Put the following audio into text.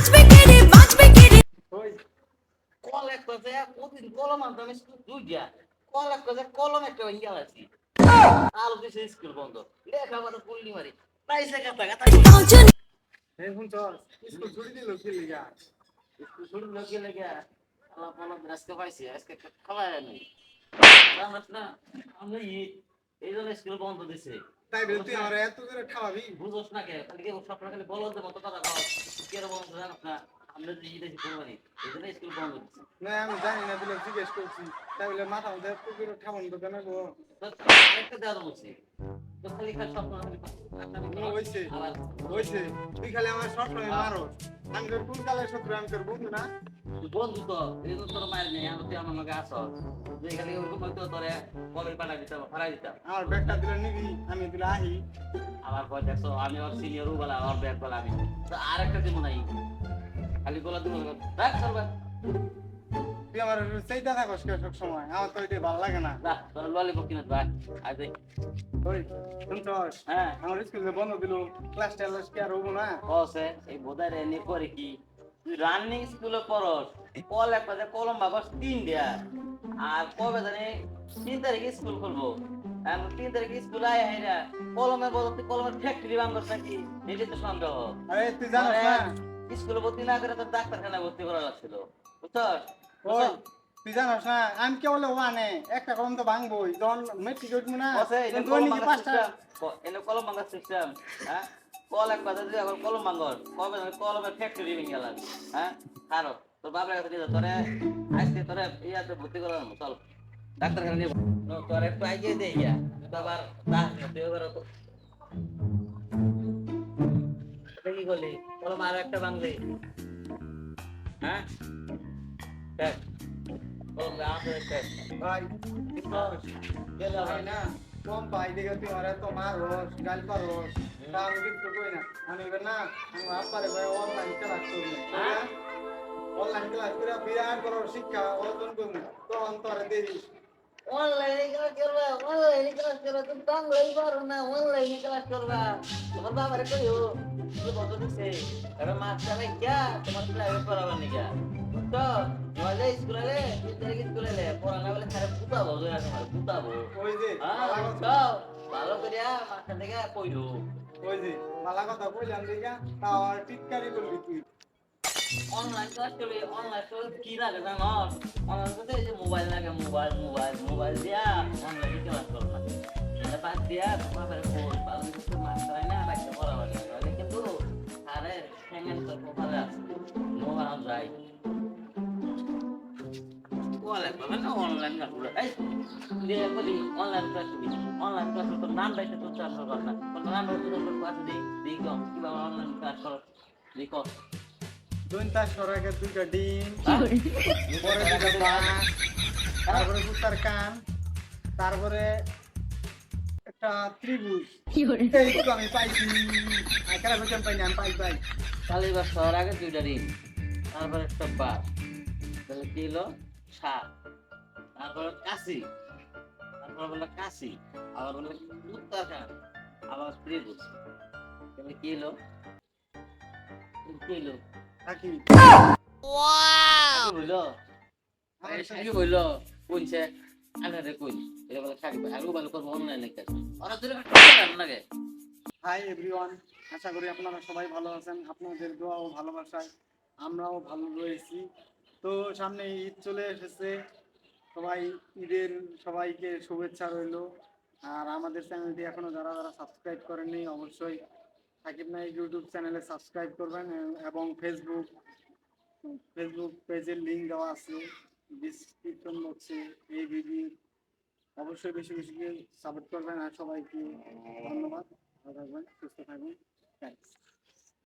বাঁচবে কে রে বাঁচবে কে রে কল একটা যে কতদিন কলম আনতাম দুই দিয়া কল একটা যে কলম একটা ইয়া আছি আলো দিছে স্কুল বন্ধ লেখাপড়া করলি মারি পাইছে কথা কথা এখন চল স্কুল ছুটি দিল কি লিগা স্কুল ছুটি দিল কি লিগা আল্লাহ পালা আজকে পাইছি আজকে খাওয়া নেই আমরা এই জন্য স্কুল বন্ধ দিছে তাই বলে তুই আমার এত করে খাওয়াবি? বুঝোস না কে? খালি কে সব খালি বলদের মতো কথা কও কি আর বন্ধ জানাস না আমরা যে ঈদে করবানি। এই জন্য স্কুল বন্ধ দিছে না আমি জানি না বলে জিজ্ঞেস করছি। তাই বলে মাথা মধ্যে এত করে খাওয়ান তো কেন গো? তো আরেকটা দেওয়া তো খালি খালি সব ও, হইছে হইছে তুই খালি আমার সবসময় মারো আমি কোন কালে শত্রু আমি বন্ধু না? বন্ধু তো এই তো তোর মায়ের নেই আমি তুই আমার লগে আসো যে খালি ওরকম হয়তো তোরে কলের পালা দিতাম ফারাই দিতাম। আমার ব্যাগটা দিলে নিবি আমি দিলে আহি। আবার কয় দেখছ আমি ওর সিনিয়র বলা ওর ব্যাগ বলা আমি। তো আর একটা দিব নাই খালি গোলা দিব দেখ ব্যাগ তুই আমার সেইটা থাকস সব সময় আমার তো এটা ভালো লাগে না। যা তোর ললিপপ কিনে ভাই আজ দেখ ওই শুনছস হ্যাঁ। আমার স্কুলে বন্ধ দিল ক্লাস টেলাস কি আর হব না? কসে এই বোধায় রে নি করে কি? তুই রানিং স্কুলে পড়স কল একটা যে কলম বাবাস তিন দেয়া। আর কবে জানি তিন তারিখে স্কুল খুলবো। তিন তারিখে স্কুল আয় হাই না কলমের বদলে কলমের ফ্যাক্টরি বাঙ্গস নাকি? এটাই তো সন্দেহ। আরে তুই না? স্কুলে ভর্তি না করে তো ডাক্তারখানায় ভর্তি করা লাগছিল। বুঝছস ওই তুই জানিস না আমি কেবল ওয়ানে? একটা কলম তো ভাঙবই। যখন মেট্রিক উঠবো না দৈনিক ভাঙার পাঁচটা। এনে কলম ভাঙার সিস্টেম হ্যাঁ? কল এক বাজার দিয়ে কলম ভাঙর। কবে জানি কলমের ফ্যাক্টরি ভেঙে গেলাম হ্যাঁ? খারো তোর বাবার কাছে দিয়ে তোরে আজকে তোরে ইয়াতে ভর্তি করার চল ডাক্তারখানা নিয়ে তোর একটু আগে দে ইয়া। তুই আবার তুই এটা কি করলি? কলম আরও একটা ভাঙলি। হ্যাঁ? দেখ কলম আসলে দেখ ভাই শুনছস? গেল ভাই না কম পাই দেখে তুই আমার এত মারস গাল পারস তা আমি কিন্তু কই না আমি এবার না আমি আব্বারে ভাই অনলাইন ক্লাস হ্যাঁ? অনলাইন ক্লাস করে বিরাট বড় শিক্ষা অর্জন করব তখন তোরে দেরি অনলাইনে ক্লাস করবা অনলাইনে ক্লাস করবা তুমি বাংলাই পারো না অনলাইনে ক্লাস করবা। তোমার বাবারে কইও তুমি কত দিছে এবার মাস্টার ভাই তোমার প্রাইভেট পড়াবার নিকা তো মজা স্কুলে তারিখ স্কুলে পড়া না বলে খারাপ বুতাবো জয়া তোমার বুতাবো ওই যে হ্যাঁ কথা- তো ভালো থেকে ওই যে মালা কথা কইলাম দেখা তাও আর টিটকারি করলি তুই। অনলাইন ক্লাস করলে অনলাইন ক্লাস কি লাগে জানো? অনলাইন করতে এই যে মোবাইল লাগে মোবাইল মোবাইল মোবাইল দিয়া অনলাইনে ক্লাস করো না বাদ দিয়া তোমার ফোন ভালো কিছু মাস্টার হয় না বাচ্চা পড়াবার লাগে কিন্তু আরে হ্যাঙ্গেন তো ভালো আছে। যাই বলে বলে না অনলাইন ক্লাস করে এই দিয়ে বলি অনলাইন ক্লাস করবি অনলাইন ক্লাস তোর নাম বাইতে তোর চাষ কর না। তোর নাম বাইতে তোর ক্লাস দিই দিই কম। কীভাবে অনলাইন ক্লাস কর। দিই কর দুই তাস সরাকে দুইটা ডিম? পরে দুইটা মাছ তারপরে কুত্তার কান। তারপরে একটা ত্রিভুজ। এই তো আমি পাইছি। আকারা বুঝাম পাইনি আমি পাই পাই। তাহলে এবার শহর আগে দুইটা ঋণ তারপর একটা বাস তাহলে কি হলো? সাত তারপর কাশি তারপর বলল কাশি আবার বলল উত্তরাখণ্ড আবার তাহলে কি হলো? কি হলো? থাকি কি হইল কি হইল কোনছে আনে রে এটা বলে থাকবে। আর ভালো করব অনলাইন কাজ? ওরা দুটো লাগে হাই এভরিওয়ান আশা করি আপনারা সবাই ভালো আছেন। আপনাদের দোয়া ও ভালোবাসায় আমরাও ভালো রয়েছি। তো সামনে ঈদ চলে এসেছে। সবাই, ঈদের সবাইকে শুভেচ্ছা রইল। আর আমাদের চ্যানেলটি এখনও যারা যারা সাবস্ক্রাইব করেননি, অবশ্যই সাকিব নাইক ইউটিউব চ্যানেলে সাবস্ক্রাইব করবেন এবং ফেসবুক ফেসবুক পেজের লিঙ্ক দেওয়া আছে ডিসক্রিপশন বক্সে এই ভিডিও অবশ্যই বেশি বেশি সাপোর্ট করবেন। আর সবাইকে ধন্যবাদ। ভালো থাকবেন, সুস্থ থাকবেন। থ্যাংকস